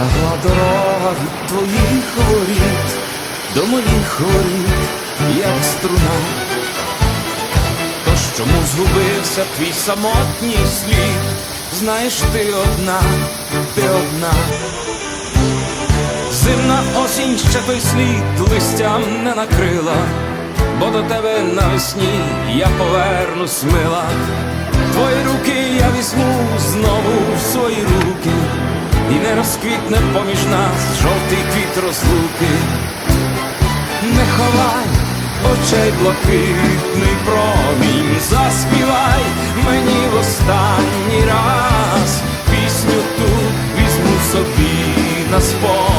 тягла дорога від твоїх воріт, до моїх воріт, як струна, то чому згубився твій самотній слід, знаєш ти одна, ти одна, зимна осінь ще той слід листям не накрила, бо до тебе навесні я повернусь мила. І не розквітне поміж нас жовтий квіт розлуки. Не ховай очей блакитний промінь, заспівай мені в останній раз пісню ту візьму собі на була